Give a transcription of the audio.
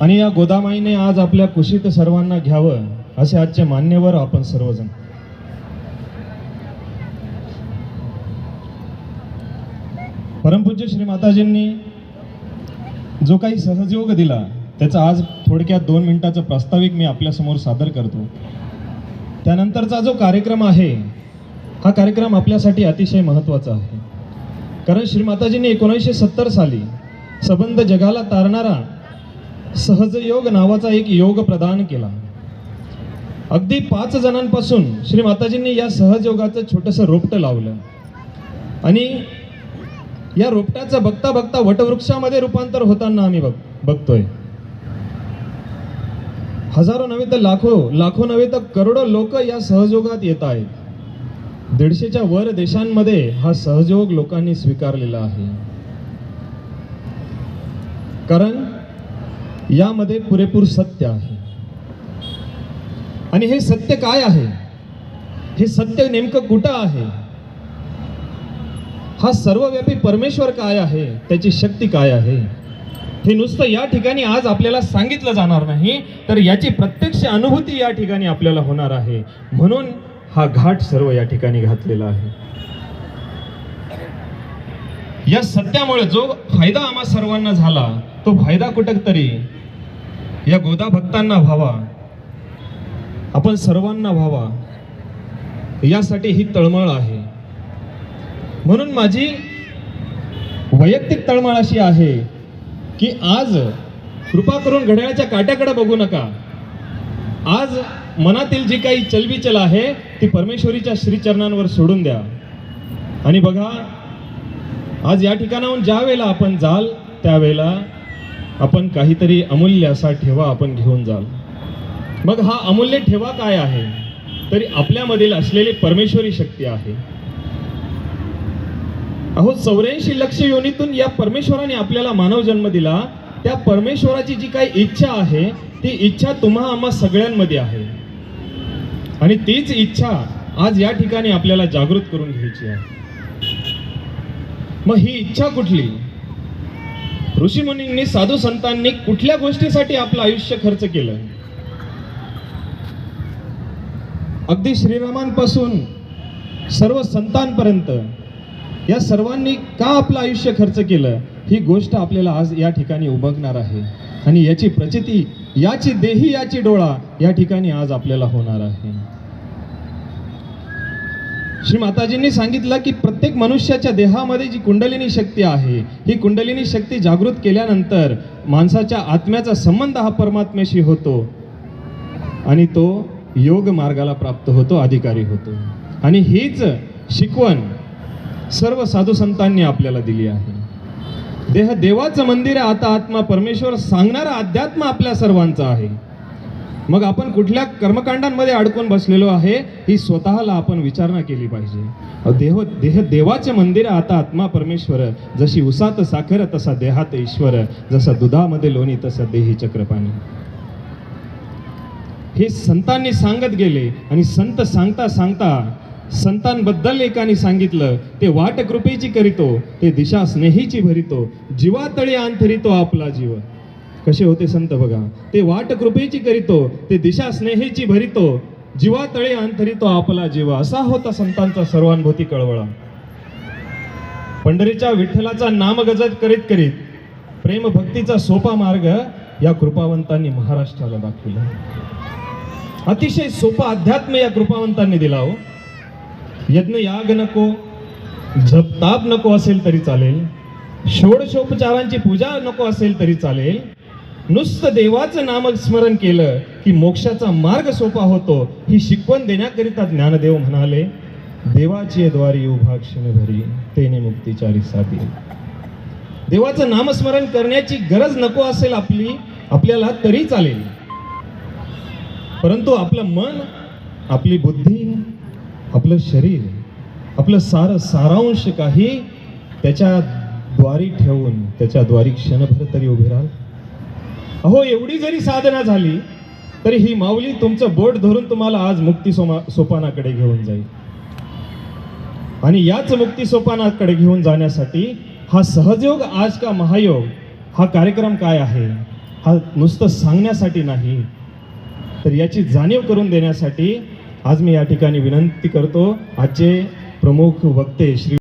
आणि या गोदामाईने आज आपल्या कुशीत सर्वांना घ्यावं असे आजचे मान्यवर आपण सर्वजण. परमपूज्य श्री माताजींनी जो काही सहयोग दिला त्याचा आज थोडक्यात दोन मिनिटाचं प्रास्ताविक मी आपल्यासमोर सादर करतो. त्यानंतरचा जो कार्यक्रम आहे हा कार्यक्रम आपल्यासाठी अतिशय महत्त्वाचा आहे. कारण श्री माताजींनी एकोणीसशे सत्तर साली सबंध जगाला तारणारा सहजयोग नावाचा एक योग प्रदान केला. अगदी पाच जणांपासून श्री माताजींनी या सहजयोगाचं छोटंसं रोपटं लावलं. आणि या रोपट्याचं बघता बघता वटवृक्षामध्ये रूपांतर होताना आम्ही बघ बघतोय. हजारो नव्हे तर लाखो लाखो नव्हे तर करोडो लोक या सहयोगात येत आहेत. दीडशेच्या वर देशांमध्ये हा सहयोग लोकांनी स्वीकारलेला आहे. कारण यामध्ये पुरेपूर सत्य आहे. आणि हे सत्य काय आहे? हे सत्य नेमकं कुठं आहे? हा सर्वव्यापी परमेश्वर काय आहे? त्याची शक्ती काय आहे? हे नुसतं या ठिकाणी आज आपल्याला सांगितलं जाणार नाही तर याची प्रत्यक्ष अनुभूती या ठिकाणी आपल्याला होणार आहे. म्हणून हा घाट सर्व या ठिकाणी घातलेला आहे. या सत्यामुळे जो फायदा आम्हा सर्वांना झाला तो फायदा कुठंतरी या गोदा भक्तांना व्हावा आपण सर्वांना व्हावा यासाठी ही तळमळ आहे. म्हणून माझी वैयक्तिक तळमळ अशी आहे की आज कृपा करून घड्याळाच्या काट्याकडे बघू नका. आज मनातील जी काही चलबिचल आहे ती परमेश्वरीच्या श्रीचरणांवर सोडून द्या. आणि बघा आज या ठिकाणाहून ज्या वेळेला आपण जाल त्यावेळेला आपण काहीतरी अमूल्य असा ठेवा आपण घेऊन जाल. मग हा अमूल्य ठेवा काय आहे? तरी आपल्यामधील असलेली परमेश्वरी शक्ती आहे. अहो चौऱ्याऐंशी लक्ष योनीतून या परमेश्वराने आपल्याला मानव जन्म दिला. त्या परमेश्वराची जी काही इच्छा आहे ती इच्छा तुम्हा आम्हा सगळ्यांमध्ये आहे. आणि तीच इच्छा आज या ठिकाणी आपल्याला जागृत करून घ्यायची आहे. मग ही इच्छा कुठली? ऋषीमुनींनी साधू संतांनी कुठल्या गोष्टीसाठी आपलं आयुष्य खर्च केलं? अगदी श्रीरामांपासून सर्व संतांपर्यंत या सर्वांनी का आपलं आयुष्य खर्च केलं? ही गोष्ट आपल्याला आज या ठिकाणी उमगणार आहे. आणि याची प्रचिती याची देही याची डोळा या ठिकाणी आज आपल्याला होणार आहे. श्री माताजींनी सांगितलं की प्रत्येक मनुष्याच्या देहामध्ये जी कुंडलिनी शक्ती आहे ही कुंडलिनी शक्ती जागृत केल्यानंतर माणसाच्या आत्म्याचा संबंध हा परमात्म्याशी होतो आणि तो योग मार्गाला प्राप्त होतो अधिकारी होतो. आणि हीच शिकवण सर्व साधू संतांनी आपल्याला दिली आहे. देह देवाचं मंदिर आहे आता आत्मा परमेश्वर सांगणारा अध्यात्म आपल्या सर्वांचा आहे. मग आपण कुठल्या कर्मकांडांमध्ये अडकून बसलेलो आहे ही स्वतःला आपण विचारणा केली पाहिजे. देह देह देवाचे मंदिर आता आत्मा परमेश्वर. जशी उसात साखर तसा देहात ईश्वर. जसा दुधामध्ये लोणी तसा देही चक्रपाणी. हे संतांनी सांगत गेले आणि संत सांगता सांगता संतांबद्दल एकाने सांगितलं ते वाट कृपेची करीतो ते दिशा स्नेहीची भरितो जीवातळी अंतरितो आपला जीव. कसे होते संत बघा. ते वाट कृपेची करीतो ते दिशा स्नेहेची भरितो जीवातळे अंतरितो आपला जीव. असा होता संतांचा सर्वानुभूती कळवळा. पंढरीच्या विठ्ठलाचा नाम गजत करीत करीत प्रेम भक्तीचा सोपा मार्ग या कृपावंतांनी महाराष्ट्राला दाखविला. अतिशय सोपा अध्यात्म या कृपावंतांनी दिला हो. यज्ञ याग नको झपताप नको असेल तरी चालेल. षोडशोपचारांची पूजा नको असेल तरी चालेल. नुसतं देवाचं नाम स्मरण केलं की मोक्षाचा मार्ग सोपा होतो ही शिकवण देण्याकरिता ज्ञानदेव म्हणाले देवाची द्वारी उभा क्षणभरी तेने मुक्तीचारी साधी. देवाचं नामस्मरण करण्याची गरज नको असेल आपली आपल्याला तरी चालेल. परंतु आपलं मन आपली बुद्धी आपलं शरीर आपलं सारं सारांश काही त्याच्या द्वारी ठेवून त्याच्या द्वारी क्षणभर तरी उभे राहाल. अहो एवढी जरी साधना झाली तरी ही माऊली तुमचं बोट धरून तुम्हाला आज मुक्ती सोमा सोपानाकडे घेऊन जाईल. आणि याच मुक्ती सोपानाकडे घेऊन जाण्यासाठी हा सहजयोग आज का महायोग हा कार्यक्रम काय आहे हा नुसतं सांगण्यासाठी नाही तर याची जाणीव करून देण्यासाठी आज मी या ठिकाणी विनंती करतो. आजचे प्रमुख वक्ते श्री